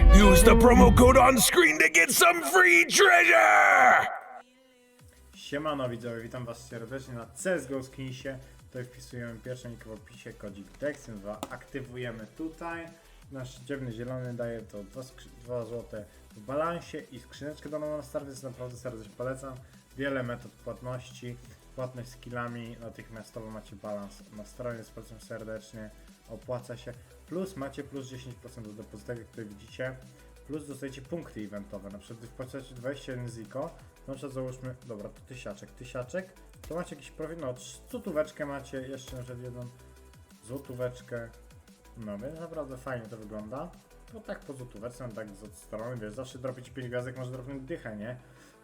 Use the promo code on screen to get some free treasure. Siemano widzowie, witam was serdecznie na CSGO Skinsie. Tutaj wpisujemy pierwszy link w opisie, kodzik Dexyn 2 aktywujemy tutaj. Nasz dziewny zielony daje to 2, skrzy- 2 złote w balansie i skrzyneczkę daną na więc naprawdę serdecznie polecam. Wiele metod płatności, płatność skillami, natychmiastowo macie balans na stronie, polecam serdecznie, opłaca się. Plus macie plus 10% do depozytu, jak tutaj widzicie. Plus dostajecie punkty eventowe, na przykład gdy wpłacacie 21 ziko, na przykład załóżmy, dobra, to tysiaczek, tysiaczek, to macie jakiś profit, no złotóweczkę macie, jeszcze na przykład jedną złotóweczkę, no więc naprawdę fajnie to wygląda. To tak po złotóweczce, no tak z od strony, wiesz, zawsze dropić 5 gwiazdek, może dropnąć dychę, nie?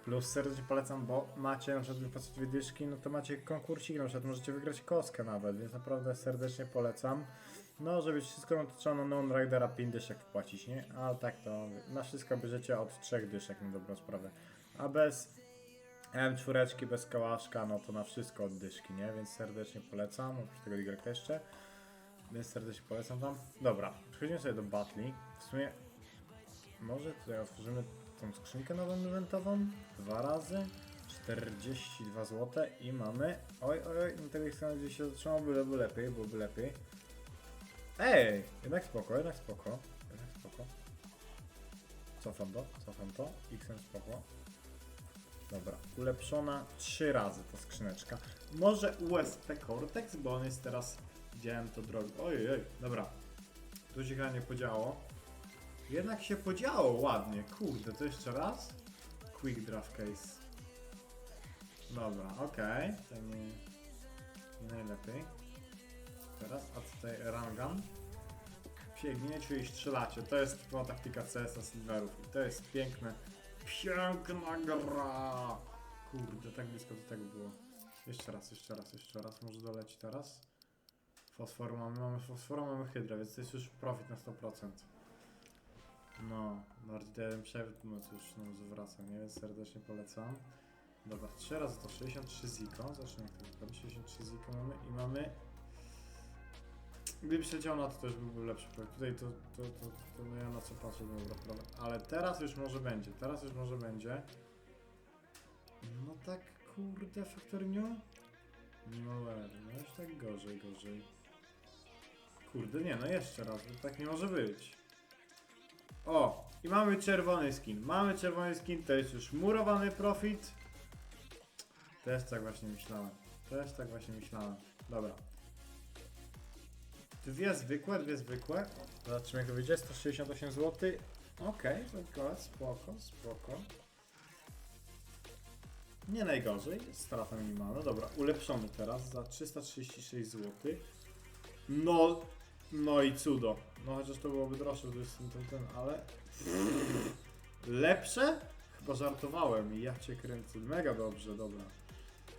Plus serdecznie polecam, bo macie na przykład wypłacać dyszki, no to macie konkursik, na przykład możecie wygrać kostkę nawet, więc naprawdę serdecznie polecam. No, żeby wszystko no to trzeba na non Ridera 5 dyszek wpłacić, nie? Ale tak to na wszystko bierzecie od 3 dyszek na dobrą sprawę. A bez M4, bez kałaszka, no to na wszystko od dyszki, nie? Więc serdecznie polecam, oprócz tego Y jeszcze. Więc serdecznie polecam wam. Dobra, przechodzimy sobie do Battle. W sumie może tutaj otworzymy tą skrzynkę nową eventową. Dwa razy. 42 zł i mamy. Oj, oj, oj, na gdzieś się zatrzymał, byłoby lepiej, byłoby lepiej. Ej, jednak spoko, jednak spoko. Jednak spoko. Cofam to, cofam to. Xem spoko. Dobra, ulepszona trzy razy ta skrzyneczka. Może USP Cortex, bo on jest teraz, widziałem to drogi. Ojej, oj, dobra. Tu się chyba nie podziało. Jednak się podziało ładnie, kurde, to jeszcze raz? Quick Draft Case. Dobra, okej, to nie, nie najlepiej. Teraz, a tutaj Rangam. Biegniecie i strzelacie, to jest typowa taktyka CS-a Silverów i to jest piękne. Piękna gra! Kurde, tak blisko do tego było. Jeszcze raz, jeszcze raz, jeszcze raz, może doleci teraz. Fosfor mamy, mamy mamy hydrę, więc to jest już profit na 100%. No, ten przewód, już no, zwraca, nie? Więc serdecznie polecam. Dobra, 3 razy to 63 ziko, zacznijmy jak to wygląda. 63 ziko mamy i mamy... Gdyby się działo na to, to już byłby lepszy projekt. Tutaj to, to, to, to no ja na co patrzę, dobra, prawda. Ale teraz już może będzie, teraz już może będzie. No tak, kurde, faktorniu? No no już tak gorzej, gorzej. Kurde, nie, no jeszcze raz, tak nie może być. O, i mamy czerwony skin. Mamy czerwony skin, to jest już murowany profit. Też tak właśnie myślałem. Też tak właśnie myślałem. Dobra. Dwie zwykłe, dwie zwykłe. Zobaczymy jak to wyjdzie. 168 zł. Okej, okay, spoko, spoko. Nie najgorzej, strata minimalna. Dobra, ulepszony teraz za 336 zł. No, no i cudo. No chociaż to byłoby droższe, to jest ten, ten, ten, ale... Lepsze? Chyba żartowałem. Ja cię kręcę. Mega dobrze, dobra.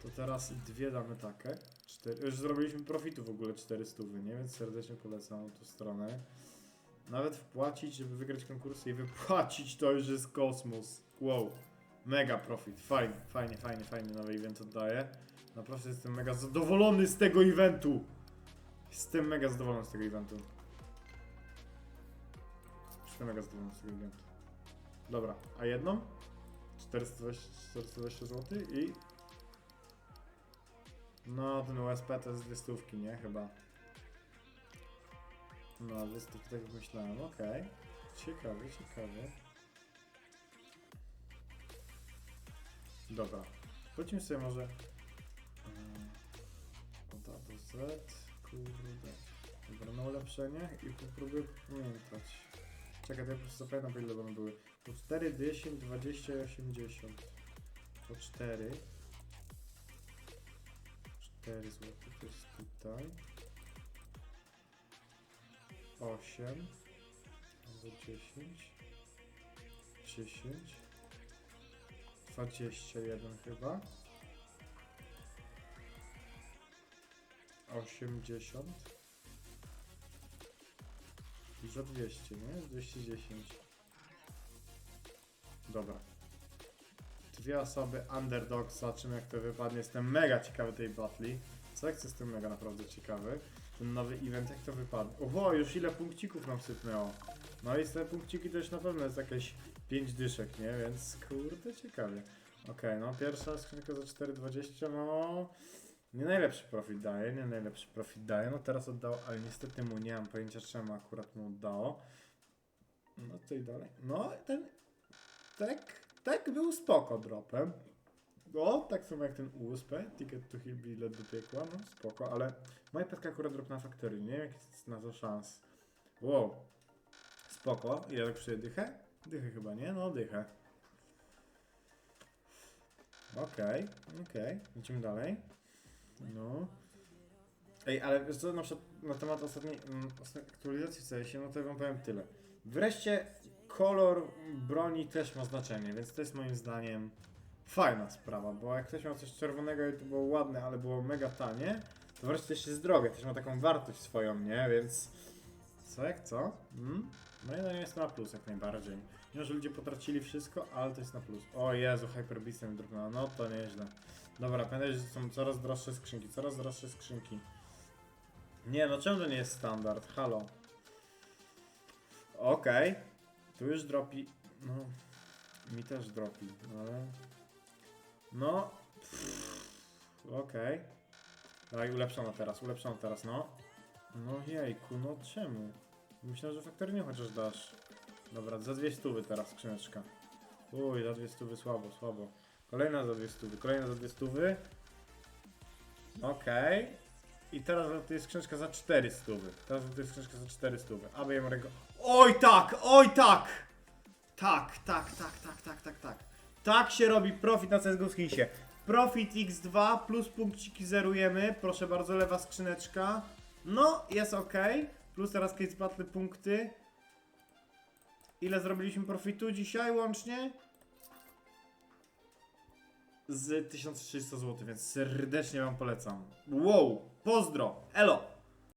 To teraz dwie damy takie. Cztery, już zrobiliśmy profitu w ogóle 400, nie? Więc serdecznie polecam tą stronę. Nawet wpłacić, żeby wygrać konkursy i wypłacić, to już jest kosmos. Wow. Mega profit. Fajnie, fajnie, fajnie, fajnie nowy event oddaję. Naprawdę jestem mega zadowolony z tego eventu. Jestem mega zadowolony z tego eventu. Jestem mega zadowolony z tego eventu. Dobra, a jedną? 420, 420 zł i... No, ten USP to jest dwie stówki, nie? Chyba. No, dwie stówki, tak jak myślałem, okej. Ciekawie, ciekawie. Dobra, chodźmy sobie może... Yy, Od A do Z, kurde. Dobra, na ulepszenie i popróbuję pamiętać. Czekaj, to ja po prostu zapamiętam ile one były. To 4, 10, 20 i 80. To 4. 4 zł to jest tutaj. 8. Albo 10. 10, 21 chyba. 80 i za 200, nie? 210. Dobra. Dwie osoby, underdog, zobaczymy jak to wypadnie. Jestem mega ciekawy tej batli. Selekcja jestem mega naprawdę ciekawy. Ten nowy event, jak to wypadnie. Oho, już ile punkcików nam sypnęło. No i te punkciki już na pewno jest jakieś 5 dyszek, nie? Więc kurde ciekawie. Okej, no pierwsza skrzynka za 4,20, no... Nie najlepszy profit daje, nie najlepszy profit daje. No teraz oddał, ale niestety mu nie mam pojęcia czemu akurat mu oddało. No to i dalej. No ten... Tak, tak był spoko dropem. O, tak samo jak ten USP, Ticket to Hill bilet do piekła, no spoko, ale moja petka akurat drop na Factory, nie wiem jak jest na to szans. Wow, spoko, ile tak dychę? Dychę chyba, nie? No dychę. Okej, okej, idziemy dalej. No. Ej, ale wiesz co, na na temat ostatniej, mm, aktualizacji w CS-ie, no to ja wam powiem tyle. Wreszcie kolor broni też ma znaczenie, więc to jest moim zdaniem fajna sprawa, bo jak ktoś miał coś czerwonego i to było ładne, ale było mega tanie, to wreszcie też jest drogie, też ma taką wartość swoją, nie? Więc co jak co? Mm? Moim zdaniem jest to na plus jak najbardziej. Mimo, że ludzie potracili wszystko, ale to jest na plus. O Jezu, Hyper Beastem drobna, no to nieźle. Dobra, pamiętaj, że są coraz droższe skrzynki, coraz droższe skrzynki. Nie, no czemu to nie jest standard? Halo. Okej. Tu już dropi. No. Mi też dropi, ale. No. Okej. Daj, ulepszono teraz, ulepszono teraz, no. No jejku, no czemu? Myślałem, że faktorynie chociaż dasz. Dobra, za dwie stówy teraz skrzyneczka. Uj, za dwie stówy słabo, słabo. Kolejna za dwie stówy, kolejna za dwie stówy. Okej. I teraz to jest skrzyneczka za 4 stówy. Teraz to jest skrzyneczka za 4 stówy. Aby jem ręko. Oj tak, oj tak! Tak, tak, tak, tak, tak, tak, tak. Tak się robi profit na CSGO Skinsie. Profit x2 plus punkciki zerujemy. Proszę bardzo, lewa skrzyneczka. No, jest ok. Plus teraz case battle punkty. Ile zrobiliśmy profitu dzisiaj łącznie? Z 1300 zł, więc serdecznie Wam polecam. Wow, pozdro, elo!